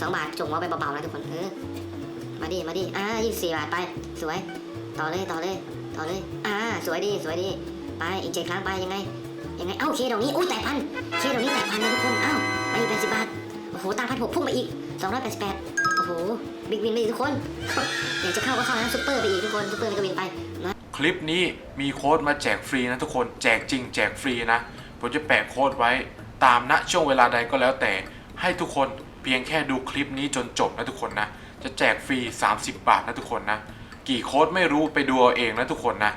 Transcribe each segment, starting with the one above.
สองบาทจงเอาไปเบาๆนะทุกคนเออมาดิมาดิอ่ายี่สี่บาทไป สวย ต่อเลยต่อเลยต่อเลย อ่า สวยดีสวยดี ไปอีกเจ็ดครั้งไปยังไงยังไงเอ้าเคดอกนี้อุ้ยแตกพันเคดอกนี้แตกพันนะทุกคนอ้าวไปอีกแปดสิบบาทโอ้โหตังพันหกพุ่งไปอีกสองร้อยแปดสิบแปดโอ้โหบิ๊กวินไปอีกทุกคนอยากจะเข้าก็เข้านะซุปเปอร์ไปอีกทุกคนซุปเปอร์นี่ก็วินไปนะคลิปนี้มีโค้ดมาแจกฟรีนะทุกคนแจกจริงแจกฟรีนะผมจะแปะโค้ดไว้ตามณช่วงเวลาใดก็แล้วแต่ให้ทุกคน เพียงแค่ดูคลิปนี้จนจบนะทุกคนนะ จะแจกฟรี 30 บาทนะทุกคนนะ กี่โค้ดไม่รู้ไปดูเอาเองนะทุกคนนะ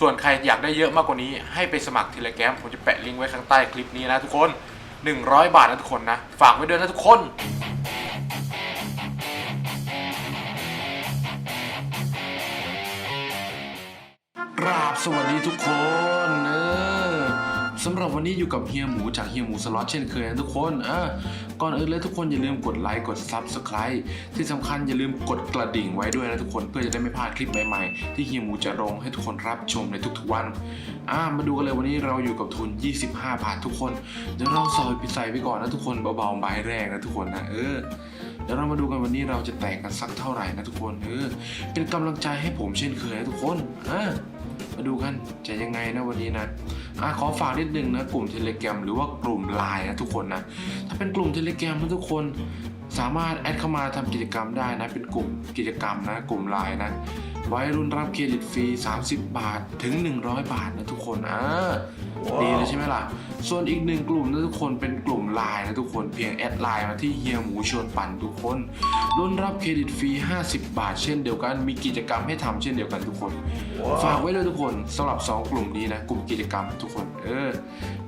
ส่วนใครอยากได้เยอะมากกว่านี้ ให้ไปสมัครเทเลแกรมผมจะแปะลิงก์ไว้ข้างใต้คลิปนี้นะทุกคน 100 บาทนะทุกคนนะ ฝากไว้ด้วยนะทุกคนราบสวัสดีทุกคนเออ สำหรับวันนี้อยู่กับเฮียหมูจากเฮียหมูสล็อตเช่นเคยนะทุกคนเออก่อนอื่นเลยทุกคนอย่าลืมกดไลค์กด Subscribe ที่สำคัญอย่าลืมกดกระดิ่งไว้ด้วยนะทุกคนเพื่อจะได้ไม่พลาดคลิปใหม่ๆ ที่เฮียหมูจะลงให้ทุกคนรับชมในทุกๆวันอ่ามาดูกันเลยวันนี้เราอยู่กับทุน 25 บาททุกคนเดี๋ยวเราซอยปิดใส่ไปก่อนนะทุกคนเบาๆใบแรกนะทุกคนนะเออเดี๋ยวเรามาดูกันวันนี้เราจะแตกกันสักเท่าไหร่นะทุกคนเออเป็นกำลังใจให้ผมเช่นเคยนะทุกคนอ่ามาดูกันจะยังไงนะวันนี้นะ อะขอฝากนิดนึงนะกลุ่มเทเลแกรมหรือว่ากลุ่มไลน์นะทุกคนนะถ้าเป็นกลุ่มเทเลแกรมทุกคนสามารถแอดเข้ามาทำกิจกรรมได้นะเป็นกลุ่มกิจกรรมนะกลุ่มไลน์นะไว้รุ่นรับเครดิตฟรี 30 บาทถึง 100 บาทนะทุกคนอ่า ดีเลยใช่ไหมล่ะ ส่วนอีกหนึ่งกลุ่มนะทุกคนเป็นกลุ่มไลน์นะทุกคนเพียงแอดไลน์มาที่เฮียหมูชวนปั่นทุกคนรุ่นรับเครดิตฟรี 50 บาท เช่นเดียวกัน มีกิจกรรมให้ทำเช่นเดียวกันทุกคน ฝากไว้เลยทุกคนสำหรับ 2 กลุ่มนี้นะ กลุ่มกิจกรรมทุกคน เออ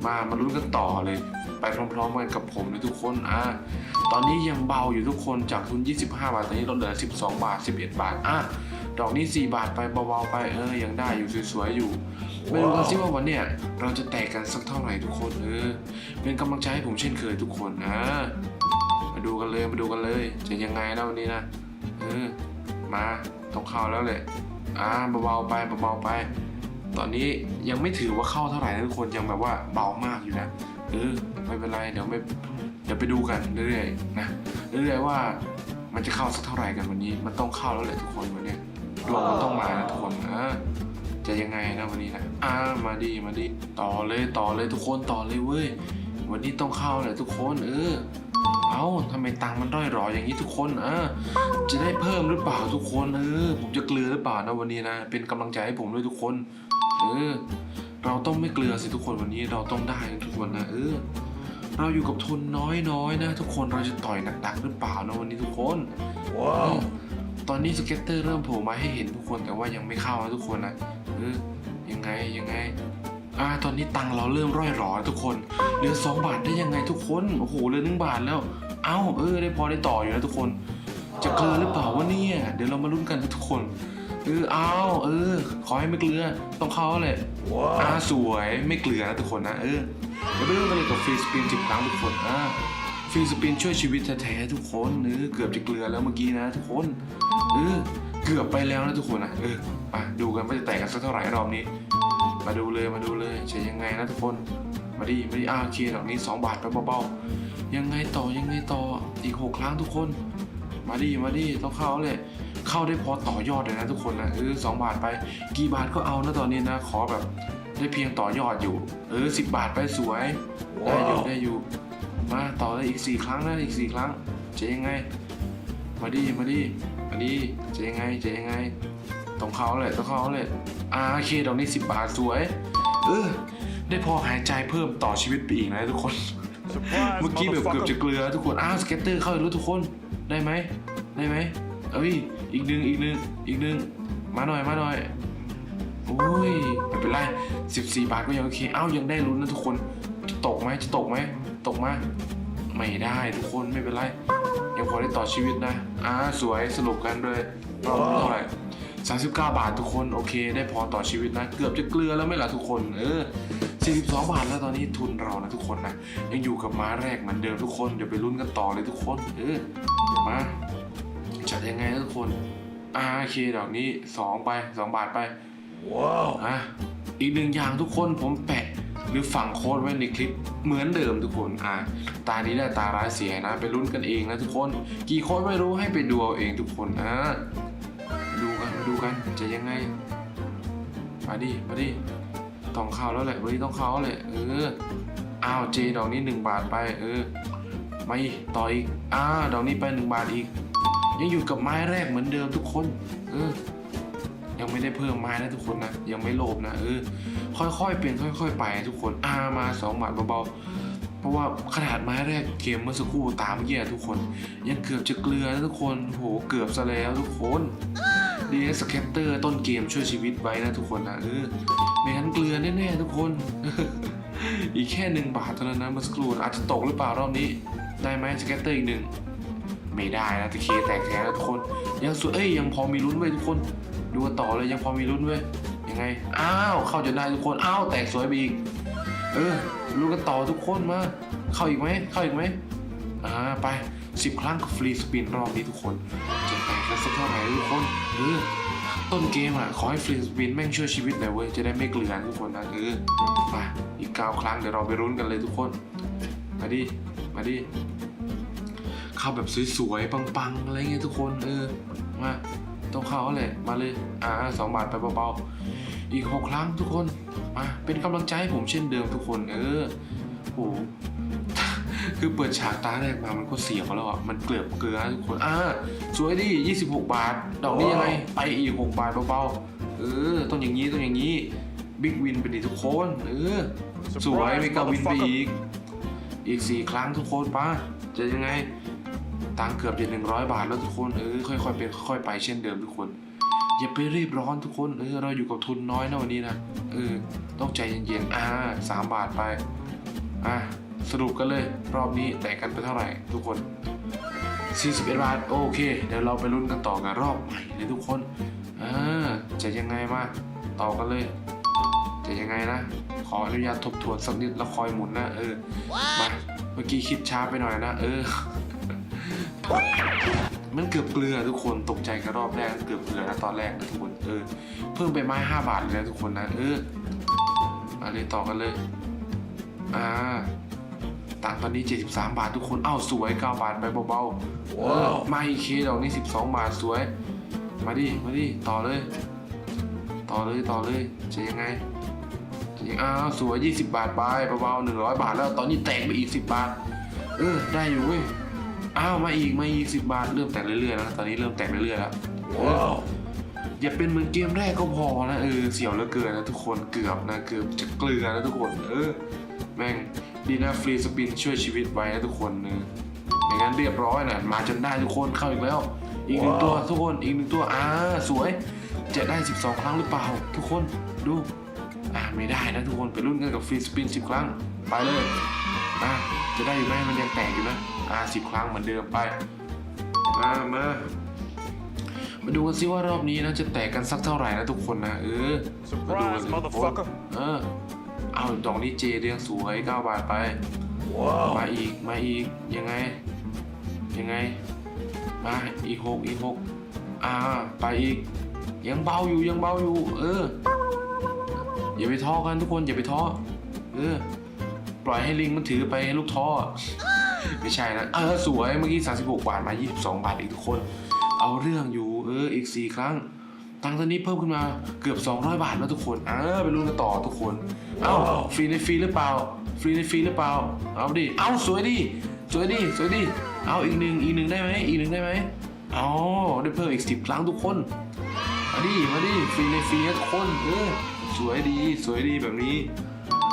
มามาลุ้นกันต่อเลย ไปพร้อมๆกันกับผมนะทุกคน อ่า ตอนนี้ยังเบาอยู่ทุกคนจากทุน 25 บาท ตอนนี้ลดเหลือ 12 บาท 11 บาท อะ ดอกนี้ 4 บาทไปเบาๆไปเออยังได้อยู่สวยๆอยู่ไม่รู้กันสิว่าวันเนี้ยเราจะแตกกันสักเท่าไหร่ทุกคนเออเป็นกำลังใจให้ผมเช่นเคยทุกคนนะมาดูกันเลยมาดูกันเลย จะยังไงนะวันนี้นะเออมาต้องเข้าแล้วแหละอ่าเบาๆไปเบาๆไป ตอนนี้ยังไม่ถือว่าเข้าเท่าไหร่นะทุกคนยังแบบว่าเบามากอยู่นะเออไม่เป็นไรเดี๋ยวไม่เดี๋ยวไปดูกันเรื่อยๆนะเรื่อยๆว่ามันจะเข้าสักเท่าไหร่กันวันนี้ มันต้องเข้าแล้วแหละทุกคนวันเนี้ย ดวงมันต้องมานะทุกคนอ่าจะยังไงนะวันนี้นะอ่ามาดีมาดีต่อเลยต่อเลยทุกคนต่อเลยเว้ยวันนี้ต้องเข้าแหละทุกคนเออเอ้าทำไมตังค์มันด้อยหรออย่างนี้ทุกคนอะจะได้เพิ่มหรือเปล่าทุกคนเออผมจะเกลือหรือเปล่านะวันนี้นะ เป็นกำลังใจให้ผมด้วยทุกคนเออเราต้องไม่เกลือสิทุกคนวันนี้เราต้องได้ทุกคนนะเออเราอยู่กับทุนน้อยๆนะทุกคนเราจะต่อยหนักๆหรือเปล่านะวันนี้ทุกคนว้าว ตอนนี้สเก็ตเตอร์เริ่มโผล่มาให้เห็นทุกคนแต่ว่ายังไม่เข้านะทุกคนนะเออยังไงยังไงอ่าตอนนี้ตังค์เราเริ่มร่อยหรอทุกคนเหลือสองบาทได้ยังไงทุกคนโอ้โหเหลือหนึ่งบาทแล้ว เอ้าเออได้พอได้ต่ออยู่นะทุกคน จะเกลือหรือเปล่าวะเนี่ยเดี๋ยวเรามาลุ้นกันนะทุกคนเออเอาเออ ขอให้ไม่เกลือต้องเข้าเลยอ่าสวยไม่เกลือนะทุกคนนะเออเดี๋ยวไปเริ่มกันเลยกับฟรีสปินจิบครั้งทุกคนอ่า ฟรีสปินช่วยชีวิตแท้ๆทุกคนเออเกือบจะเกลือแล้วเมื่อกี้นะ ทุกคนเออเกือบไปแล้วนะทุกคนนะเออมาดูกันว่าจะแตกกันสักเท่าไหร่รอบนี้ มาดูเลยมาดูเลยจะยังไงนะทุกคน มาดิมาดิอ่าโอเคดอกนี้ 2 บาทไปเบาๆยังไงต่อยังไงต่ออีก6ครั้งทุกคน มาดิมาดิต้องเข้าเลย เข้าได้พอต่อยอดเลยนะทุกคนนะเออสองบาทไป กี่บาทก็เอานะตอนนี้นะ ขอแบบได้เพียงต่อยอดอยู่ เออสิบาทไปสวย ได้อยู่ได้อยู่ มาต่อเลยอีก 4 ครั้งนะอีก 4 ครั้งจะยังไง มาดิมาดิมาดิจะยังไงจะยังไงต้องเข้าเลยต้องเข้าเลยอ่าโอเคดอกนี้10 บาทสวย เออ ได้พอหายใจเพิ่มต่อชีวิตไปอีกนะทุกคน เมื่อกี้แบบเกือบจะเกลือทุกคน อ้าวสเก็ตเตอร์เข้าอีกแล้วทุกคนได้ไหมได้ไหมเอ้ยอีกหนึ่งอีกหนึ่งอีกหนึ่งมาหน่อยมาหน่อยโอ้ยไม่เป็นไร14 บาทก็ยังโอเคเอ้ายังได้ลุ้นนะทุกคนจะตกไหมจะตกไหม ตกมา ไม่ได้ทุกคนไม่เป็นไร ยังพอได้ต่อชีวิตนะ อ่าสวยสรุปกันเลยรอบนี้เท่าไหร่39บาททุกคนโอเค ได้พอต่อชีวิตนะ เกือบจะเกลือแล้วไหม่ล่ะทุกคน เออ42บาทแล้วตอนนี้ทุนเรานะทุกคนนะยังอยู่กับม้าแรกเหมือนเดิมทุกคนเดี๋ยวไปลุ้นกันต่อเลยทุกคนเออมาจัดยังไงนะทุกคนอ่าโอเคดอกนี้2ไป2บาทไปว้าวอะอีกหนึ่งอย่างทุกคนผมแปะ หรือฝังโค้ดไว้ในคลิปเหมือนเดิมทุกคนอ่าตานี้ได้ตาร้ายเสียนะ ไปลุ้นกันเองนะทุกคน กี่โค้ดไม่รู้ให้ไปดูเอาเองทุกคนอ่าดูกันดูกันจะยังไงมาดิมาดิต้องเข้าแล้วแหละวันนี้ต้องเข้าแล้วแหละเอออ้าวเจดอกนี้หนึ่งบาทไป เออมาอีกต่ออีกอ้าดอกนี้ไปหนึ่งบาทอีก ยังอยู่กับไม้แรกเหมือนเดิมทุกคน เออ ยังไม่ได้เพิ่มไม้นะทุกคนนะ ยังไม่โลภนะเออค่อยๆเป็นค่อย ๆ ไปทุกคนอามาสองบาทเบาๆเพราะว่าขนาดไม้แรกเกมเมื่อสักครู่ตามเมื่อกี้ทุกคน ยังเกือบจะเกลือนะทุกคนโหเกือบซะแล้วทุกคนดีสแคตเตอร์ต้นเกมช่วยชีวิตไว้นะทุกคนนะเออไม่งั้นเกลือแน่ๆทุกคน อีกแค่หนึ่งบาทเท่านั้นนะเมื่อสักครู่อาจจะตกหรือเปล่ารอบนี้ ได้ไหมสแคตเตอร์อีกหนึ่ง ไม่ได้นะตะเคแตกแท้แล้วทุกคน ยังสวยเอ้ยยังพอมีลุ้นไว้ยทุกคน ดูกันต่อเลยยังพอมีลุ้นไว้ยยังไงอ้าวเข้าจนได้ทุกคนอ้าวแตกสวยไปอีกเออลุ้นกันต่อทุกคนมาเข้าอีกไหมเข้าอีกไหมอ่าไปสิบครั้งกับฟรีสปินรอบนี้ทุกคนจะแตกกันสักเท่าไหร่ทุกคนเออต้นเกมอะขอให้ฟรีสปินแม่งช่วยชีวิตหน่อยเว้ยจะได้ไม่เกลือนทุกคนนะเออมาอีกเก้าครั้งเดี๋ยวเราไปรุ้นกันเลยทุกคน มาดิมาดิ เข้าแบบสวยๆ ปังๆ อะไรเงี้ยทุกคน เออ มาต้องเข้าแหละมาเลย อ่าสองบาทไปเบาๆ อีกหกครั้งทุกคนมาเป็นกำลังใจให้ผมเช่นเดิมทุกคน เออโอ้คือเปิดฉากตาแรกมามันก็เสียวแล้วอะ มันเกลือบเกลือทุกคน อ่า สวยดิ26 บาท ดอกนี้ยังไง ไปอีก 6 บาทเบาๆ เออ ต้องอย่างนี้ ต้องอย่างนี้ บิ๊กวินไปดิทุกคน เออ สวยเมกาวินไปอีก อีกสี่ครั้งทุกคนป้าจะยังไง ตังค์เกือบจะหนึ่งร้อยบาทแล้วทุกคนเออค่อยๆเป็นค่อยๆไปเช่นเดิมทุกคน อย่าไปรีบร้อนทุกคนเออเราอยู่กับทุนน้อยนะวันนี้นะเออต้องใจเย็นๆอ่าสามบาทไปอะสรุปกันเลยรอบนี้แตกกันไปเท่าไหร่ทุกคน 41 บาท โอเค เดี๋ยวเราไปลุ้นกันต่อกันรอบใหม่เลยทุกคนอ่าจะยังไงมาต่อกันเลย จะยังไงนะ ขออนุญาตทบทวนสักนิดแล้วคอยหมุนนะ เออมาเมื่อกี้คิดช้าไปหน่อยนะ เออ มันเกือบเกลือทุกคนตกใจกันรอบแรกเกือบเกลือนะตอนแรกนะทุกคนเออเพิ่มไปไม้ห้าบาทเลยนะทุกคนนะเออมาเลยต่อกันเลยอ่าตังตอนนี้ 73 บาททุกคนอ้าวสวย 9 บาทไปเบาๆเออมาอีกเคดอกนี้ 12 บาทสวย มาดิมาดิต่อเลย ต่อเลยต่อเลยจะยังไงจะยังอ้าวสวย 20 บาทไปเบาๆ100 บาทแล้วตอนนี้แตกไปอีก 10 บาท เออ ได้อยู่เว้ย อ้าวมาอีกมาอีกสิบบาทเริ่มแตกเรื่อยๆแล้วตอนนี้เริ่มแตกเรื่อยๆแล้วว้าวอย่าเป็นเหมือนเกมแรกก็พอนะเออเสียวเหลือเกินนะทุกคนเกือบนะเกือบจะเกลือนะทุกคนเออแม่งดีนะฟรีสปินช่วยชีวิตไว้นะทุกคนเออไม่งั้นเรียบร้อยนะมาจนได้ทุกคนเข้าอีกแล้ว อีกหนึ่งตัวทุกคนอีกหนึ่งตัวอ่าสวยจะได้ 12 ครั้งหรือเปล่า ทุกคนดูอ่าไม่ได้นะทุกคนไปรุ่นกันกับฟรีสปิน10 ครั้งไปเลย อ่าจะได้อยู่ไหมมันยังแตกอยู่นะอ่าสิบครั้งเหมือนเดิมไปมามามาดูกันซิว่ารอบนี้นะจะแตกกันสักเท่าไหร่นะทุกคนนะเออมาดูกัน Surprise, สิทุกคน motherfucker เออเอาดอกนี้เจเรียงสวย9บาทไป มาอีกมาอีกยังไง ยังไง มาอีกหกอีกหกอ่าไปอีก ยังเบาอยู่ยังเบาอยู่ เอออย่าไปท้อกันทุกคนอย่าไปท้อเออ ปล่อยให้ลิงมันถือไปลูกท้อไม่ใช่นะ เออสวยเมื่อกี้ 36 บาทมา 22 บาทอีกทุกคน เอาเรื่องอยู่เอออีก 4 ครั้ง ตังค์ตอนนี้เพิ่มขึ้นมาเกือบ 200 บาทแล้วทุกคนเออไปลุ้นกันต่อทุกคน เอ้าฟรีในฟรีหรือเปล่า ฟรีในฟรีหรือเปล่า เอาดิ เอ้าสวยดิ สวยดิ สวยดิ เอาอีกหนึ่งอีกหนึ่งได้ไหมอีกหนึ่งได้ไหมอ๋อได้เพิ่มอีก 10 ครั้งทุกคน มาดิ มาดิ ฟรีในฟรีนะทุกคน เออสวยดี สวยดีแบบนี้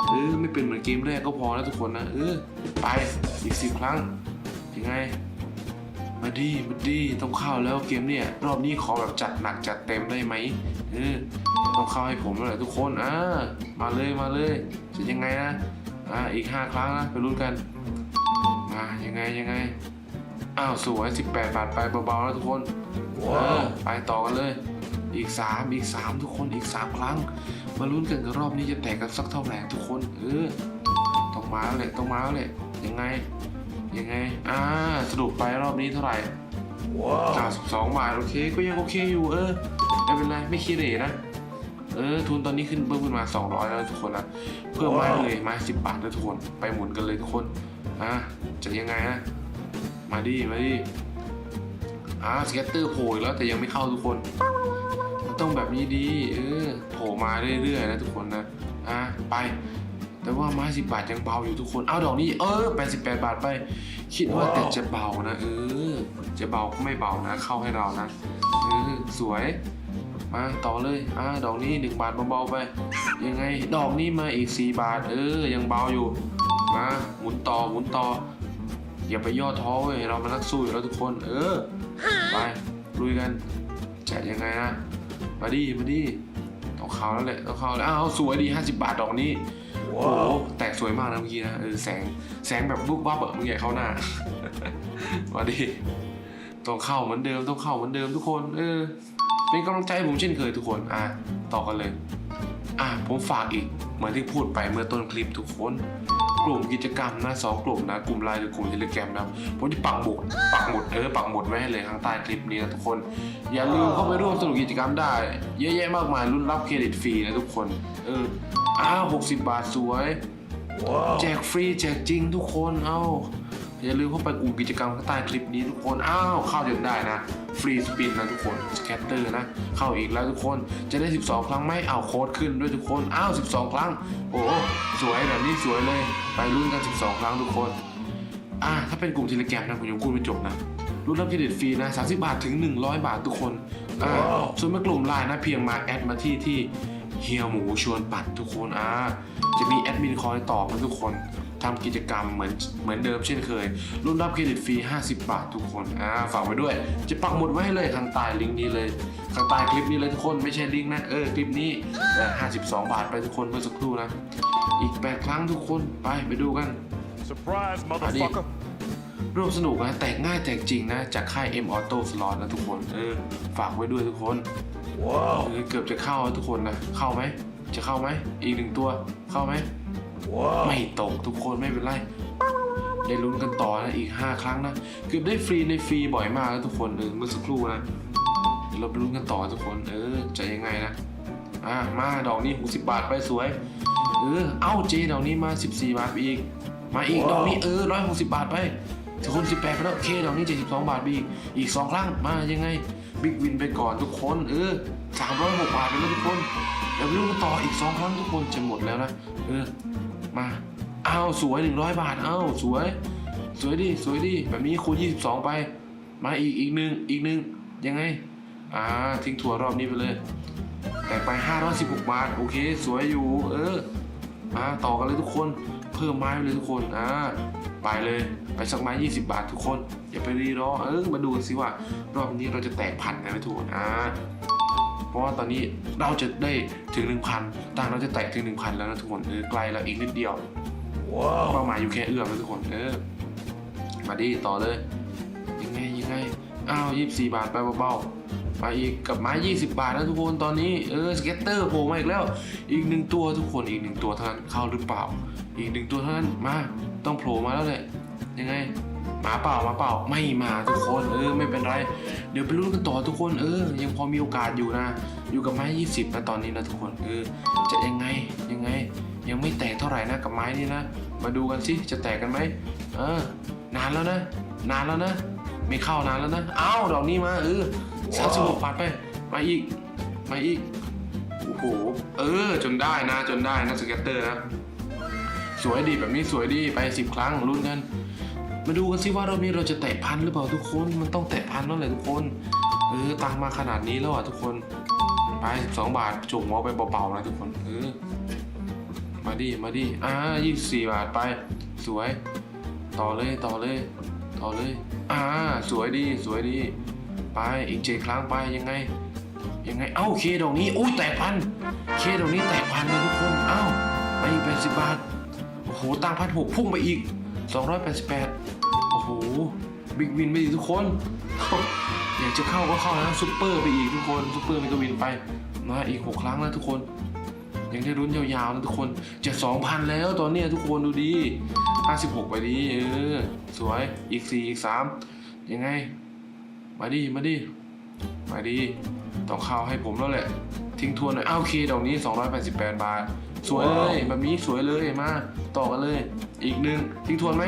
เออไม่เป็นเหมือนเกมแรกก็พอแล้วทุกคนนะ เออ ไปอีกสิบครั้งยังไง มาดีมาดีต้องเข้าแล้วเกมเนี่ยรอบนี้ขอแบบจัดหนักจัดเต็มได้ไหมเออต้องเข้าให้ผมแล้วแหละทุกคนอ่ามาเลยมาเลยจะยังไงนะอ่าอีกห้าครั้งนะไปลุ้นกันมายังไงยังไงอ้าวสวย18บาทไปเบาๆแล้วทุกคนเออไปต่อกันเลย อีก 3 อีก 3 ทุกคนอีก 3 ครั้ง มาลุ้นกันกับรอบนี้จะแตกกันสักเท่าไหร่ทุกคน เออต้องมาแล้วแหละต้องมาแล้วแหละยังไง ยังไง อ่าสรุปไปรอบนี้เท่าไหร่92บาทโอเค ก็ยังโอเคอยู่เออไม่เป็นไรไม่คิดเหร่นะเอเออ ทุนตอนนี้ขึ้นเพิ่มขึ้นมา 200 แล้วทุกคนนะเพิ่มมาเลยมา 10 บาทแล้วทุกคน ไปหมุนกันเลยทุกคน อะจะยังไงนะมาดิมาดิอ่าสเก็ตเตอร์โผล่อีกแล้วแต่ยังไม่เข้าทุกคน ต้องแบบนี้ดี เออโผล่มาเรื่อยๆนะทุกคนนะอะไป แต่ว่าไม้สิบบาทยังเบาอยู่ทุกคน เอาดอกนี้ เออแปดสิบแปดบาทไป คิดว่าแต่จะเบานะ เออ จะเบาก็ไม่เบานะ เข้าให้เรานะ เออ สวย มาต่อเลย อ่าดอกนี้หนึ่งบาทเบาๆไป ยังไง ดอกนี้มาอีกสี่บาท เออ ยังเบาอยู่ มาหมุนต่อหมุนต่อ อย่าไปย่อท้อเว้ย เรามานักสู้อยู่แล้วทุกคน เออ ไปลุยกันจะยังไงนะ มาดิมาดิต้องเข้าแล้วแหละต้องเข้าแล้วอ้าวสวยดี50 บาทดอกนี้โอ้โหแตกสวยมากนะเมื่อกี้นะเออแสงแสงแบบบุบวับอะเมื่อกี้เข้าหน้า มาดิต้องเข้าเหมือนเดิมต้องเข้าเหมือนเดิมทุกคน เออ เป็นกำลังใจให้ผมเช่นเคยทุกคนอะต่อกันเลย อะผมฝากอีกเหมือนที่พูดไปเมื่อต้นคลิปทุกคน กลุ่มกิจกรรมนะสองกลุ่มนะกลุ่มไลน์หรือกลุ่มเทเลแกรมนะผมจะปักหมุดปักหมุดเออปักหมุดไว้ให้เลยข้างใต้คลิปนี้นะทุกคน อย่าลืมเข้าไปร่วมสนุกกิจกรรมได้ เยอะแยะมากมายรุ่นรับเครดิตฟรีนะทุกคน เอออ้าว60บาทสวย แจกฟรีแจกจริงทุกคนเอ้า อย่าลืมเข้าไปกลุ่มกิจกรรมข้างใต้คลิปนี้ทุกคน อ้าวเข้าจนได้นะ ฟรีสปินนะทุกคน สแคตเตอร์นะ เข้าอีกแล้วทุกคน จะได้ 12 ครั้งไหมเอาโค้ดขึ้นด้วยทุกคน อ้าว 12 ครั้ง โอ้ สวยแบบนี้สวยเลย ไปรุ่นกัน 12 ครั้งทุกคน อ่า ถ้าเป็นกลุ่มเทเลแกรมนะผมยังพูดไม่จบนะรุ่นรับเครดิตฟรีนะ 30 บาทถึง 100 บาททุกคน อ่า ส่วนเมื่อกลุ่มไลน์นะเพียงมาแอดมาที่ที่เฮียหมูชวนปัดทุกคน อ่า จะมีแอดมินคอยตอบนะทุกคน ทำกิจกรรมเหมือนเหมือนเดิมเช่นเคยรุ่นรับเครดิตฟรี 50 บาททุกคนอ่าฝากไว้ด้วย จะปักหมุดไว้ให้เลยทางใต้ลิงก์นี้เลยทางใต้คลิปนี้เลยทุกคนไม่ใช่ลิงก์นะเออคลิปนี้แต่52บาทไปทุกคนเมื่อสักครู่นะ อีก8ครั้งทุกคนไปไปดูกัน Surprise, Howdy. motherfucker. ร่วมสนุกนะแตกง่ายแตกจริงนะ จากค่าย M Auto Slot นะทุกคนเออฝากไว้ด้วยทุกคน Wow. เออเกือบจะเข้าแล้วทุกคนนะ เข้าไหมจะเข้าไหมอีกหนึ่งตัวเข้าไหม Wow. ไม่ตกทุกคนไม่เป็นไร ได้ลุ้นกันต่อนะอีก 5 ครั้งนะ เกือบได้ฟรีในฟรีบ่อยมากแล้วทุกคนเออเมื่อสักครู่นะเดี๋ยวเราไปลุ้นกันต่อทุกคนเออจะยังไงนะอะมาดอกนี้ 60 บาทไปสวย เออ เอ้าเจดอกนี้มา 14 บาทไปอีก มาอีกดอกนี้เออ160 บาทไปทุกคน18ไปแล้วเคดอกนี้ 72 บาทไปอีกอีก 2 ครั้งมายังไงบิ๊กวินไปก่อนทุกคนเออ306บาทไปแล้วทุกคนเดี๋ยวไปลุ้นกันต่ออีก 2 ครั้งทุกคนจะหมดแล้วนะเออ มาอ้าวสวย 100 บาทอ้าวสวย สวยดิสวยดิแบบนี้คูณ22 ไป มาอีกอีกหนึ่งอีกหนึ่งยังไงอ่าทิ้งถั่วรอบนี้ไปเลย แต่ไป 516 บาท โอเค สวยอยู่ เออมาต่อกันเลยทุกคนเพิ่มไม้ไปเลยทุกคนอ่าไปเลยไปสักไม้20 บาททุกคน อย่าไปรีรอเออมาดูกันสิว่า รอบนี้เราจะแตกพันกันไหมทุกคนอ่า ราะว่าตอนนี้เราจะได้ถึง 1,000ต่างเราจะแตะถึง 1,000 แล้วนะทุกคนเออไกลแล้วอีกนิดเดียว Wow. เป้าหมายอยู่แค่เอื้อมนะทุกคนเออมาดิต่อเลย ยังไงยังไงอ้าวยี่สิบสี่บาทไปเบาๆมาอีกกับไม้ยี่สิบบาทนะทุกคนตอนนี้เออสเก็ตเตอร์โผล่มาอีกแล้ว อีกหนึ่งตัวทุกคนอีกหนึ่งตัวเท่านั้นเข้าหรือเปล่า อีกหนึ่งตัวเท่านั้นมาต้องโผล่มาแล้วแหละยังไง มาเปล่ามาเปล่าไม่มาทุกคนเออไม่เป็นไร เดี๋ยวไปลุ้นกันต่อทุกคนเออ ยังพอมีโอกาสอยู่นะ อยู่กับไม้ยี่สิบนะตอนนี้นะทุกคนเออจะยังไงยังไง ยังไม่แตกเท่าไหร่นะกับไม้นี่นะ มาดูกันสิจะแตกกันไหมเออนานแล้วนะ นานแล้วนะ ไม่เข้านานแล้วนะเอ้าดอกนี้มาเออสามสิบหกบาทไปมาอีกมาอีกโอ้โหเออ จนได้นะ จนได้นะสเก็ตเตอร์นะส วยดีแบบนี้สวยดีไปสิบครั้งลุ้นกัน มาดูกันสิว่ารอบนี้เราจะแตะพันหรือเปล่าทุกคนมันต้องแตะพันแล้วแหละทุกคนเออตังมาขนาดนี้แล้วอะทุกคนไปสิบสองบาทจุกหัวไปเบาๆนะทุกคนเออมาดิมาดิอ่ายี่สี่บาทไป สวย ต่อเลยต่อเลย ต่อเลย อ่า สวยดีสวยดีไปอีกเจ็ดครั้งไปยังไงยังไง เอ้าเคดอกนี้ อุ้ยแตกพัน เคดอกนี้แตกพันเลยทุกคน เอ้ามาอีกแปดสิบบาท โอ้โหตังพันหกพุ่งไปอีกสองร้อยแปดสิบแปดโอ้โห บิ๊กวินไปอีกทุกคน อยากจะเข้าก็เข้านะซุปเปอร์ไปอีกทุกคนซุปเปอร์มีกวินไปมาอีกหกครั้งแล้วทุกคน ยังได้รุ้นยาวๆนะทุกคนจะสองพันแล้วตอนนี้ทุกคนดูดีห้าสิบหกไปดีเออ สวยอีกสี่อีกสามยังไง มาดิมาดิมาดีต้องเข้าให้ผมแล้วแหละทิ้งทวนหน่อยอ้าวโอเคดอกนี้ 288 บาท สวยเลย แบบนี้สวยเลยมาต่อกันเลย อีกหนึ่งทิ้งทวนไหม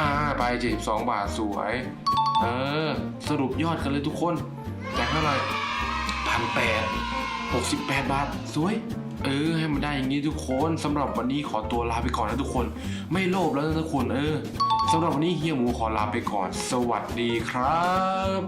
อ่าไป72บาทสวย เออ สรุปยอดกันเลยทุกคนจากเท่าไหร่พันแปดหกสิบแปดบาทสวย เออ ให้มันได้อย่างนี้ทุกคนสำหรับวันนี้ขอตัวลาไปก่อนนะทุกคน ไม่โลภแล้วนะทุกคนเออสำหรับวันนี้เฮียหมูขอลาไปก่อน สวัสดีครับ